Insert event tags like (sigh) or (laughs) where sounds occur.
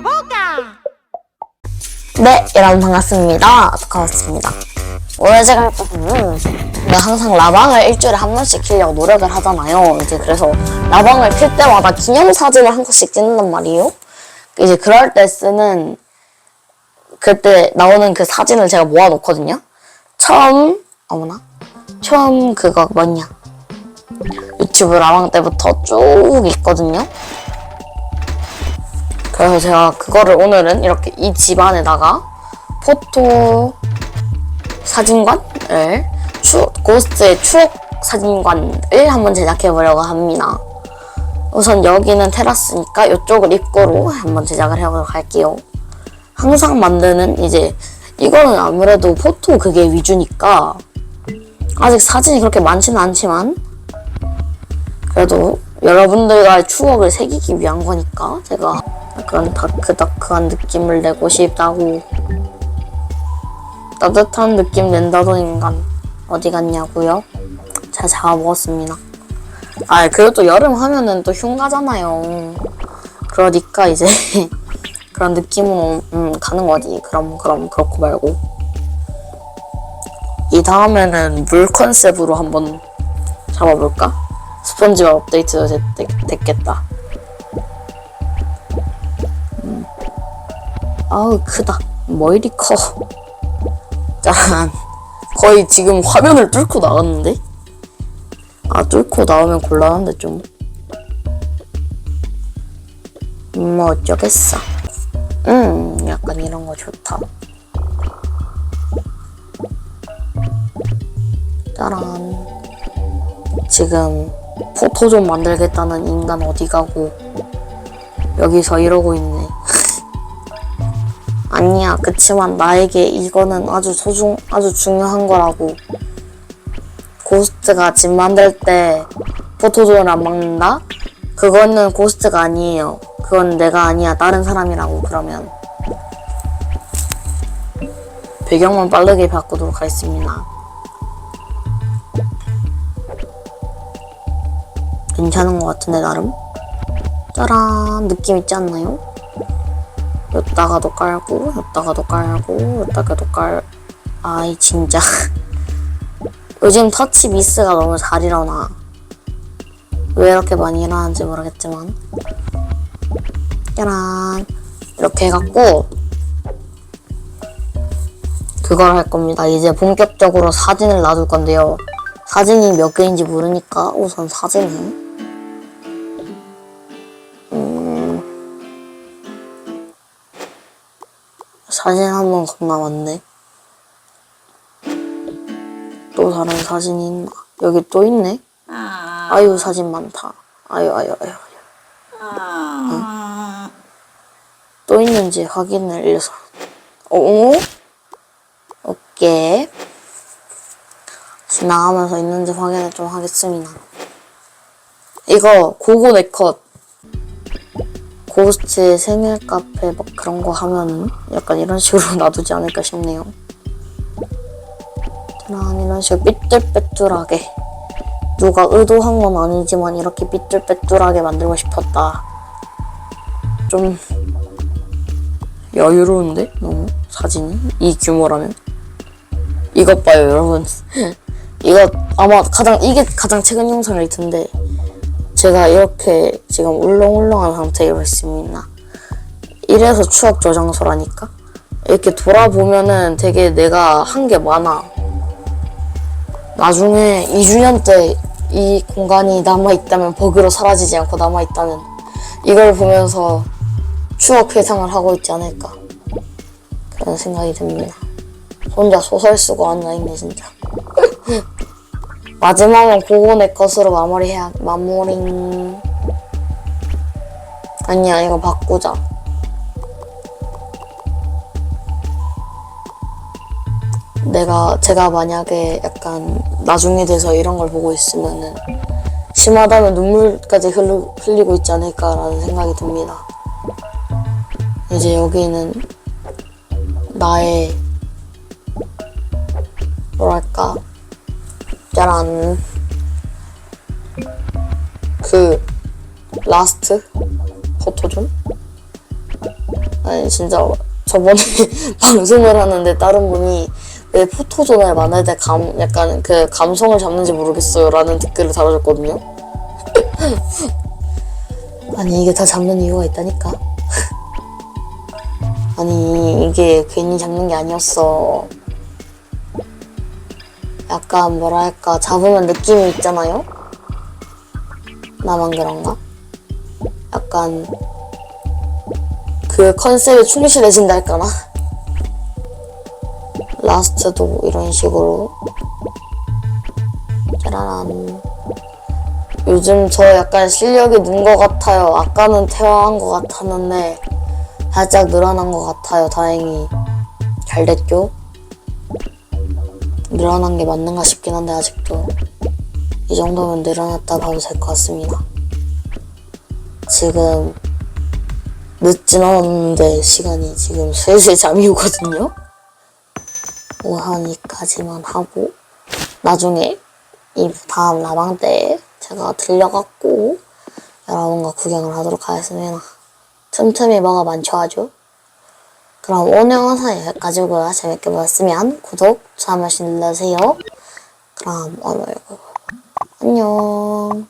Boca. 네, 여러분 반갑습니다. 반갑습니다. 오늘 제가 할 거는 내가 항상 라방을 일주일에 한 번씩 키려고 노력을 하잖아요. 이제 그래서 라방을 필 때마다 기념사진을 한 컷씩 찍는단 말이에요. 이제 그럴 때 쓰는 그때 나오는 그 사진을 제가 모아놓거든요. 처음 어머나 처음 그거 뭐냐 유튜브 라방 때부터 쭉 있거든요. 그래서 제가 그거를 오늘은 이렇게 이 집안에다가 포토 사진관을 추 고스트의 추억 사진관을 한번 제작해 보려고 합니다. 우선 여기는 테라스니까 이쪽을 입구로 한번 제작을 해보도록 할게요. 항상 만드는 이제 이거는 아무래도 포토 그게 위주니까 아직 사진이 그렇게 많지는 않지만 그래도 여러분들과의 추억을 새기기 위한 거니까 제가 약간 다크다크한 느낌을 내고 싶다고 따뜻한 느낌 낸다던 인간 어디 갔냐고요? 잘 잡아먹었습니다. 아 그리고 또 여름 하면은 또 흉가잖아요. 그러니까 이제 (laughs) 그런 느낌으로 음, 가는 거지. 그럼 그럼 그렇고 말고 이 다음에는 물 컨셉으로 한번 잡아볼까? 스펀지밥 업데이트 됐, 됐, 됐겠다. 아우 크다. 뭐 이리 커. 짠. 거의 지금 화면을 뚫고 나갔는데? 아 뚫고 나오면 곤란한데 좀. 음, 뭐 어쩌겠어. 음, 약간 이런 거 좋다. 짜란. 지금 포토 좀 만들겠다는 인간 어디 가고 여기서 이러고 있네. 아니야, 그치만 나에게 이거는 아주 소중, 아주 중요한 거라고. 고스트가 집 만들 때 포토존을 안 막는다? 그거는 고스트가 아니에요. 그건 내가 아니야. 다른 사람이라고, 그러면. 배경만 빠르게 바꾸도록 하겠습니다. 괜찮은 것 같은데, 나름? 짜란, 느낌 있지 않나요? 여기다가도 깔고, 여기다가도 깔고, 여기다가도 깔, 아이, 진짜. (laughs) 요즘 터치 미스가 너무 잘 일어나. 왜 이렇게 많이 일어나는지 모르겠지만. 짜란. 이렇게 해갖고, 그걸 할 겁니다. 이제 본격적으로 사진을 놔둘 건데요. 사진이 몇 개인지 모르니까 우선 사진은 사진 한 번 겁나 많네. 또 다른 사진이 있나? 여기 또 있네? 아유, 사진 많다. 아유, 아유, 아유, 아유. 응? 또 있는지 확인을 위해서. 오? 오케이. 지나가면서 있는지 확인을 좀 하겠습니다. 이거 고고 네컷 고스트 생일 카페 막 그런 거 하면 약간 이런 식으로 (laughs) 놔두지 않을까 싶네요. 난 이런 식으로 삐뚤빼뚤하게. 누가 의도한 건 아니지만 이렇게 삐뚤빼뚤하게 만들고 싶었다. 좀 여유로운데? 너무 사진이? 이 규모라면? 이것 봐요 여러분. (laughs) 이거 아마 가장 이게 가장 최근 영상일 텐데 제가 이렇게 지금 울렁울렁한 상태로 있습니다. 이래서 추억 저장소라니까. 이렇게 돌아보면은 되게 내가 한 게 많아. 나중에 2주년 때 이 공간이 남아있다면 버그로 사라지지 않고 남아있다면 이걸 보면서 추억 회상을 하고 있지 않을까. 그런 생각이 듭니다. 혼자 소설 쓰고 앉아있네, 진짜. (laughs) 마지막은 고고네 것으로 마무리해야 마무리 아니야 이거 바꾸자. 내가 제가 만약에 약간 나중에 돼서 이런 걸 보고 있으면은 심하다면 눈물까지 흘리, 흘리고 있지 않을까라는 생각이 듭니다. 이제 여기는 나의 뭐랄까 짜란 그 라스트? 포토존? 아니 진짜 저번에 (laughs) 방송을 하는데 다른 분이 왜 포토존을 만들 때 감, 약간 그 감성을 잡는지 모르겠어요 라는 댓글을 달아줬거든요. (laughs) 아니 이게 다 잡는 이유가 있다니까? (laughs) 아니 이게 괜히 잡는 게 아니었어 약간 뭐랄까 잡으면 느낌이 있잖아요 나만 그런가? 약간 그 컨셉에 충실해진다 할까나? 라스트도 이런 식으로 짜라란 요즘 저 약간 실력이 는 것 같아요 아까는 퇴화한 것 같았는데 살짝 늘어난 것 같아요 다행히 잘 됐죠? 늘어난 게 맞는가 싶긴 한데 아직도 이 정도면 늘어났다 봐도 될것 같습니다 지금 늦진 않았는데 시간이 지금 슬슬 잠이 오거든요. 오하니까지만 하고 나중에 이 다음 라방 때 제가 들려갖고 여러분과 구경을 하도록 하겠습니다. 틈틈이 뭐가 많죠 아주. 그럼 오늘 영상은 여기까지고요. 재밌게 보셨으면 구독, 좋아요 눌러주세요. 그럼 오늘 안녕.